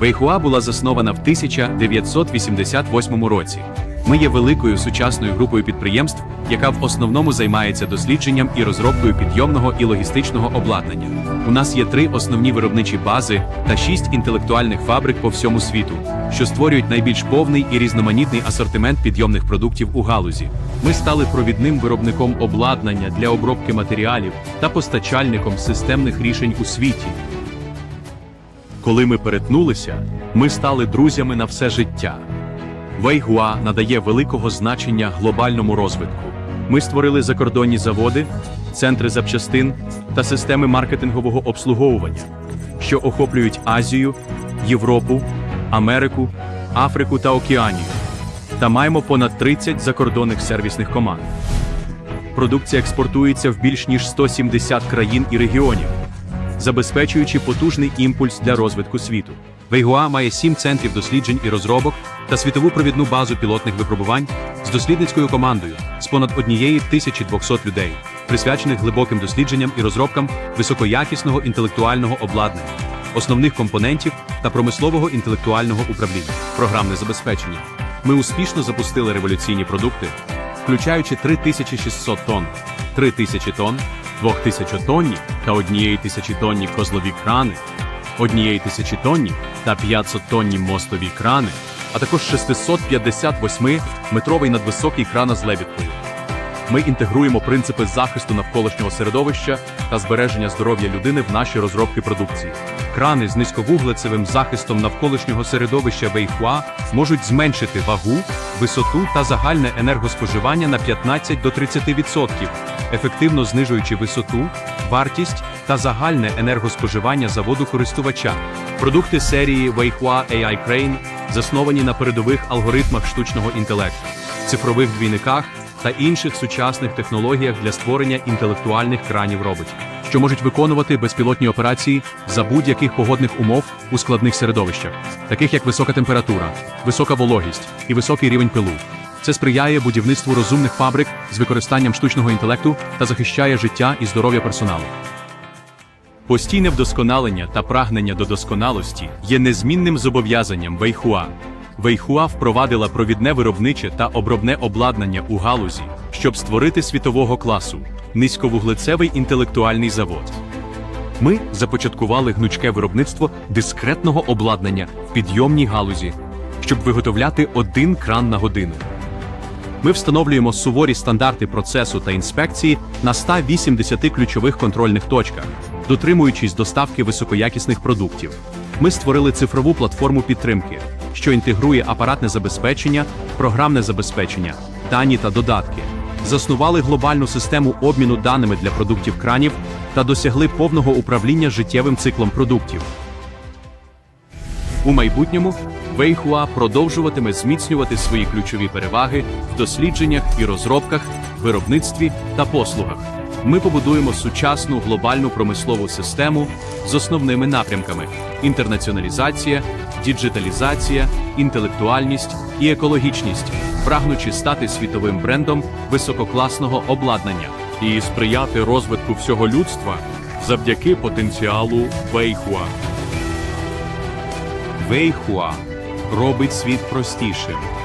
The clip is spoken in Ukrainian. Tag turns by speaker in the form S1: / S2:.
S1: Вейхуа була заснована в 1988 році. Ми є великою сучасною групою підприємств, яка в основному займається дослідженням і розробкою підйомного і логістичного обладнання. У нас є три основні виробничі бази та шість інтелектуальних фабрик по всьому світу, що створюють найбільш повний і різноманітний асортимент підйомних продуктів у галузі. Ми стали провідним виробником обладнання для обробки матеріалів та постачальником системних рішень у світі. Коли ми перетнулися, ми стали друзями на все життя. Вейгуа надає великого значення глобальному розвитку. Ми створили закордонні заводи, центри запчастин та системи маркетингового обслуговування, що охоплюють Азію, Європу, Америку, Африку та Океанію. Та маємо понад 30 закордонних сервісних команд. Продукція експортується в більш ніж 170 країн і регіонів, забезпечуючи потужний імпульс для розвитку світу. Вейгуа має сім центрів досліджень і розробок та світову провідну базу пілотних випробувань з дослідницькою командою з понад однієї 1200 людей, присвячених глибоким дослідженням і розробкам високоякісного інтелектуального обладнання, основних компонентів та промислового інтелектуального управління, програмне забезпечення. Ми успішно запустили революційні продукти, включаючи 3600 тонн, 3000 тонн, 2000 тонні та однієї тисячі козлові крани, однієї тисячі та 500 тонні мостові крани, а також 658-метровий надвисокий крана з лебідкою. Ми інтегруємо принципи захисту навколишнього середовища та збереження здоров'я людини в наші розробки продукції. Крани з низьковуглецевим захистом навколишнього середовища Вейхуа можуть зменшити вагу, висоту та загальне енергоспоживання на 15 до 30%, ефективно знижуючи висоту, вартість та загальне енергоспоживання заводу користувача. Продукти серії Weihua AI Crane засновані на передових алгоритмах штучного інтелекту, цифрових двійниках та інших сучасних технологіях для створення інтелектуальних кранів роботів, що можуть виконувати безпілотні операції за будь-яких погодних умов у складних середовищах, таких як висока температура, висока вологість і високий рівень пилу. Це сприяє будівництву розумних фабрик з використанням штучного інтелекту та захищає життя і здоров'я персоналу. Постійне вдосконалення та прагнення до досконалості є незмінним зобов'язанням Вейхуа. Вейхуа впровадила провідне виробниче та обробне обладнання у галузі, щоб створити світового класу низьковуглецевий інтелектуальний завод. Ми започаткували гнучке виробництво дискретного обладнання в підйомній галузі, щоб виготовляти один кран на годину. Ми встановлюємо суворі стандарти процесу та інспекції на 180 ключових контрольних точках, дотримуючись доставки високоякісних продуктів. Ми створили цифрову платформу підтримки, що інтегрує апаратне забезпечення, програмне забезпечення, дані та додатки. Заснували глобальну систему обміну даними для продуктів кранів та досягли повного управління життєвим циклом продуктів. У майбутньому Вейхуа продовжуватиме зміцнювати свої ключові переваги в дослідженнях і розробках, виробництві та послугах. Ми побудуємо сучасну глобальну промислову систему з основними напрямками: інтернаціоналізація, діджиталізація, інтелектуальність і екологічність, прагнучи стати світовим брендом висококласного обладнання і сприяти розвитку всього людства завдяки потенціалу Вейхуа. Вейхуа робить світ простішим.